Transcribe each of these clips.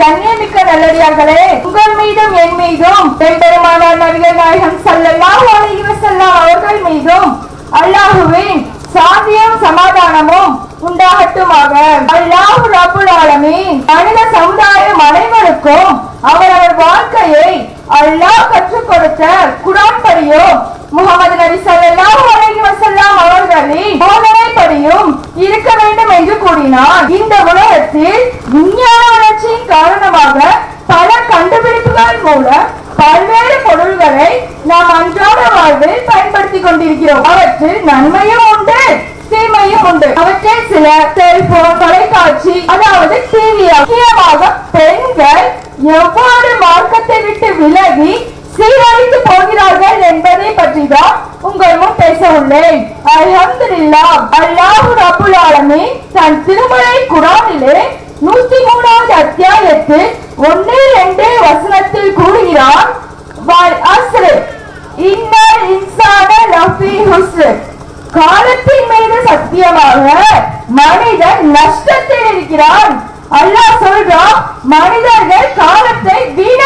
கண்ணியமிக்க நல்லடியார்களே உங்கள் மீதும் என் மீதும் பெருமானார் நபிகள் நாயகம் அலைஹி வஸல்லம் அவர்கள் மீதும் அல்லாஹுவின் சாந்தியும் சமாதானமும் உண்டாகட்டுமாக. அல்லாஹ் ரப்புல் ஆலமீன். மனித சமுதாயம் அனைவருக்கும் அவரவர் வாழ்க்கையை அல்லாஹ் கற்றுக் கொடுத்த குரான் படியும் முகமது நபி ஸல்லல்லாஹு அலைஹி வஸல்லம் அவர்களின் போதனைப்படியும் இருக்க வேண்டும் என்று கூறினார். இந்த உலகத்தில் விஞ்ஞான வளர்ச்சியின் காரணமாக பல கண்டுபிடிப்புகள் மூலம் பல்வேறு பொருள்களை நாம் அன்றாட வாழ்வில் பயன்படுத்திக் கொண்டிருக்கிறோம். அவற்றில் நன்மையும் உண்டு தீமையும் உண்டு. அவற்றில் சில செல்போன் தொலைக்காட்சி அதாவது டிவி முக்கியமாக பெண்கள் எவ்வாறு மார்க்கத்தை விட்டு விலகி சீரழித்து போகிறார்கள் என்பதை பற்றி தான் உங்கள் முன் பேச உள்ளேன் அல்ஹம்துலில்லாஹ் அல்லாஹ் தன் திருமலை குரானிலே நூத்தி மூணாவது அத்தியாயத்தில் ஒன்று ரெண்டு வசனத்தில் கூறுகிறான் வல் இன்சான லஃபி ஹுஸ்ர். காலத்தின் மீது சத்தியமாக மனிதன் நஷ்டத்தில் இருக்கிறான். அல்லாஹ் சொல்றான் மனிதர்கள் காலத்தை வீண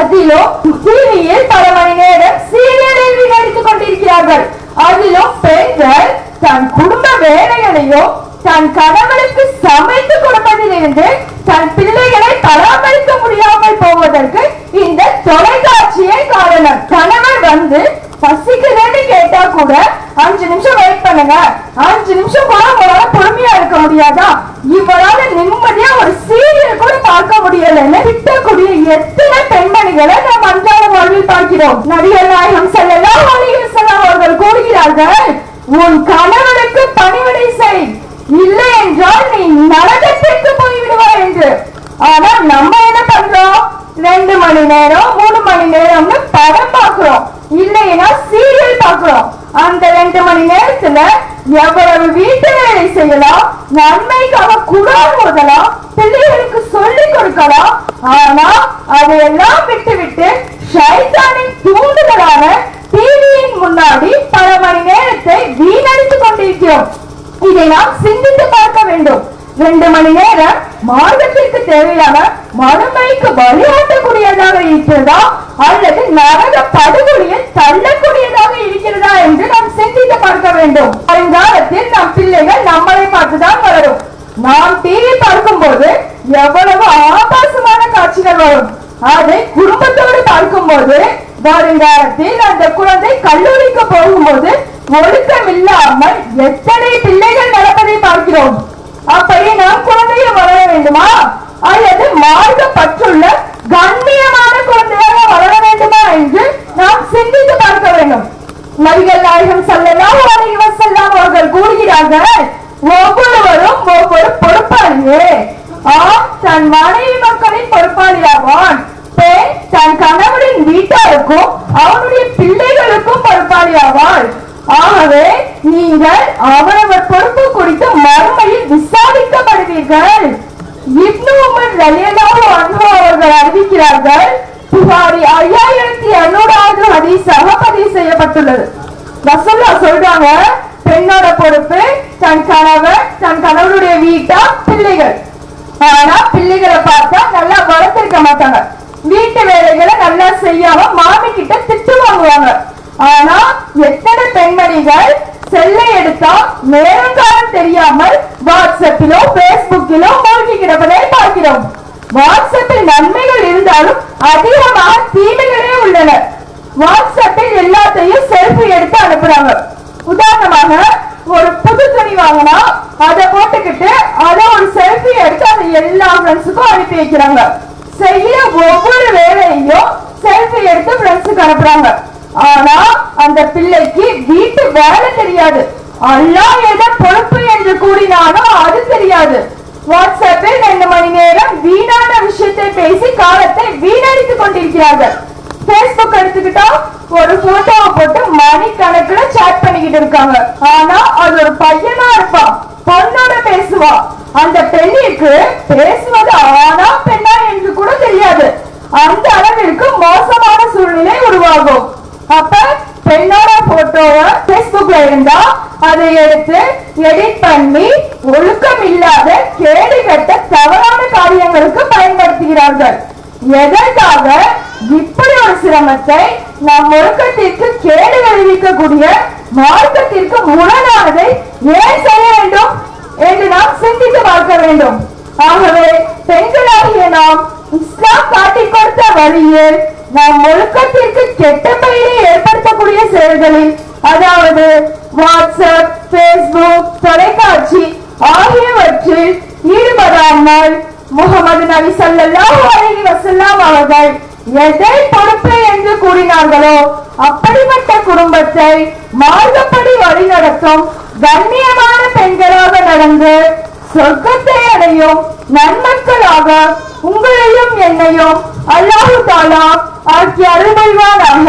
அதிலும் டிவியில் பல மணி நேரம் சீரியலில் நடித்துக் கொண்டிருக்கிறார்கள். அதிலும் பெண்கள் தன் குடும்ப வேலைகளையோ தன் கணவனுக்கு சமைத்து கொடுப்பதிலிருந்து தன் பிள்ளைகளை பராமரிக்க முடியாமல் போவதற்கு இந்த தொலைக்காட்சியே காரணம் கணவர் வந்து பசிக்குதுன்னு கேட்டா கூட அஞ்சு நிமிஷம் வெயிட் பண்ணுங்க. அஞ்சு நிமிஷம் கூட உங்களால பொறுமையா இருக்க முடியாதா? இவரால நிம்மதியா ஒரு சீரியல் கூட பார்க்க முடியலன்னு திட்டக்கூடிய எத்தனை பெண்மணிகளை நாம் அன்றாட வாழ்வில் பார்க்கிறோம். நடிகர் நாயகம் செல்லலாம் அலைஹி வஸல்லம் அவர்கள் கூறுகிறார்கள் உன் கணவனுக்கு பணிவிடை செய். இல்லை என்றால் நீ நரகத்திற்கு போய்விடுவாய் என்று. ஆனா நம்ம என்ன பண்றோம்? ரெண்டு மணி நேரம் மூணு மணி நேரம்னு படம் பார்க்கிறோம். இல்லைன்னா சீரியல் பார்க்கிறோம். அந்த ரெண்டு மணி நேரத்துல எவ்வளவு வீட்டு வேலை செய்யலாம் நன்மைக்காக குரான் ஓதலாம் பிள்ளைகளுக்கு சொல்லிக் கொடுக்கலாம். ஆனா அதையெல்லாம் விட்டு விட்டு ஷைத்தானின் தூண்டுதலான டிவியின் முன்னாடி பல மணி நேரத்தை வீணடித்துக் கொண்டிருக்கிறோம். இதை நாம் சிந்தித்து பார்க்க வேண்டும். ரெண்டு மணி நேரம் மார்க்கத்திற்கு தேவையான மறுமைக்கு வழிகாட்டக்கூடியதாக இருக்கிறதா? அல்லது நரக படுகொலியில் தள்ளக்கூடியதாக இருக்கிறதா என்று நாம் சிந்தித்து பார்க்க வேண்டும். வருங்காலத்தில் நம் பிள்ளைகள் நம்மளை பார்த்துதான் வளரும். நாம் டிவி பார்க்கும்போது எவ்வளவு ஆபாசமான காட்சிகள் வரும். அதை குடும்பத்தோடு பார்க்கும்போது வருங்காலத்தில் அந்த குழந்தை கல்லூரிக்கு போகும்போது ஒழுக்கம் இல்லாமல் எத்தனை பிள்ளைகள் நடப்பதை பார்க்கிறோம். அப்படி நாம் குழந்தையை வளர வேண்டுமா? அல்லது மார்க்க பற்றுள்ள கண்ணியமான குழந்தையாக வளர வேண்டுமா என்று நாம் சிந்தித்து பார்க்க வேண்டும். நபிகள் நாயகம் செல்லலாம் அலைஹி செல்லாம் அவர்கள் கூறுகிறார்கள் ஒவ்வொருவரும் ஒவ்வொரு பொறுப்பாளியே. ஆம் தன் மனைவி மக்களின் பொறுப்பாளியாவான். பெண் தன் கணவனின் வீட்டாருக்கும் அவனுடைய பிள்ளைகளுக்கும் பொறுப்பாளியாவாள். ஆகவே நீங்கள் அவரவர் பொறுப்பு குறித்து மறுமையில் விசாரிக்கப்படுவீர்கள். இப்னு உமர் ரலியல்லாஹு அன்ஹு அவர்கள் அறிவிக்கிறார்கள் புகாரி ஐயாயிரத்தி இருநூறாவது ஹதீஸாக பதிவு செய்யப்பட்டுள்ளது. ரசூல்லா சொல்றாங்க பெண்ணோட பொறுப்பு தன் கணவர் தன் கணவனுடைய வீட்டா பிள்ளைகள். ஆனா பிள்ளைகளை பார்த்தா நல்லா வளர்த்திருக்க மாட்டாங்க. வீட்டு வேலைகளை நல்லா செய்யாம மாமி கிட்ட திட்டு வாங்குவாங்க. ஆனா எத்தனை பெண்மணிகள் செல்லை எடுத்தா நேரங்காலம் தெரியாமல் வாட்ஸ்அப்பிலோ பேஸ்புக்கிலோ மூழ்கி கிடப்பதை பார்க்கிறோம். வாட்ஸ்அப்பில் நன்மைகள் இருந்தாலும் அதிகமாக தீமைகளே உள்ளன. வாட்ஸ்அப்பில் எல்லாத்தையும் செல்ஃபி எடுத்து அனுப்புறாங்க. உதாரணமாக ஒரு புது துணி வாங்கினா அதை போட்டுக்கிட்டு அதை ஒரு செல்ஃபி எடுத்து அதை எல்லா ஃப்ரெண்ட்ஸுக்கும் அனுப்பி வைக்கிறாங்க. செய்ய ஒவ்வொரு வேலையையும் செல்ஃபி எடுத்து ஃப்ரெண்ட்ஸுக்கு அனுப்புறாங்க. ஆனா அந்த பிள்ளைக்கு வீட்டு வேலை தெரியாது. அல்லா எதை பொறுப்பு என்று கூறினாலும் அது தெரியாது. வாட்ஸ்அப்பில் ரெண்டு மணி நேரம் வீணான விஷயத்தை பேசி காலத்தை வீணடித்துக் கொண்டிருக்கிறார்கள். பேஸ்புக் எடுத்துக்கிட்டா ஒரு போட்டோவை போட்டு மணி கணக்குல சேட் பண்ணிக்கிட்டு இருக்காங்க. ஆனா அது ஒரு பையனா இருப்பான் பொண்ணோட பேசுவா. அந்த பெண்ணிற்கு பேசுவது ஆனா பெண்ணா என்று கூட தெரியாது. அந்த அளவிற்கு மோசமான சூழ்நிலை உருவாகும் அப்ப பெண்ணோட போட்டோவை பேஸ்புக்ல இருந்தா அதை எடுத்து எடிட் பண்ணி ஒழுக்கம் இல்லாத கேடு கட்ட தவறான காரியங்களுக்கு பயன்படுத்துகிறார்கள். எதற்காக? இப்படி ஒரு சிரமத்தை நம் ஒழுக்கத்திற்கு கேடு விளைவிக்கக்கூடிய மார்க்கத்திற்கு முரணானதை ஏன் செய்ய வேண்டும் என்று நாம் சிந்தித்து பார்க்க வேண்டும். ஆகவே பெண்களாகிய நாம் இஸ்லாம் காட்டி கொடுத்த வழியில் நம் ஒழுக்கத்திற்கு கெட்ட பெயரை ஏற்படுத்தக்கூடிய செயல்களில் அதாவது வாட்ஸ்அப் பேஸ்புக் தொலைக்காட்சி ஆகியவற்றில் ஈடுபடாமல் முகமது நபி ஸல்லல்லாஹு அலி வசல்லாம் அவர்கள் எதை பொறுப்பு என்று கூறினார்களோ அப்படிப்பட்ட குடும்பத்தை மார்க்கப்படி வழிநடத்தும் கண்ணியமான பெண்களாக நடந்து சொர்க்கத்தை அடையும் நன்மக்களாக உங்களையும் என்னையும் அல்லாஹு தாலா ஆக்கி அருள்வானாக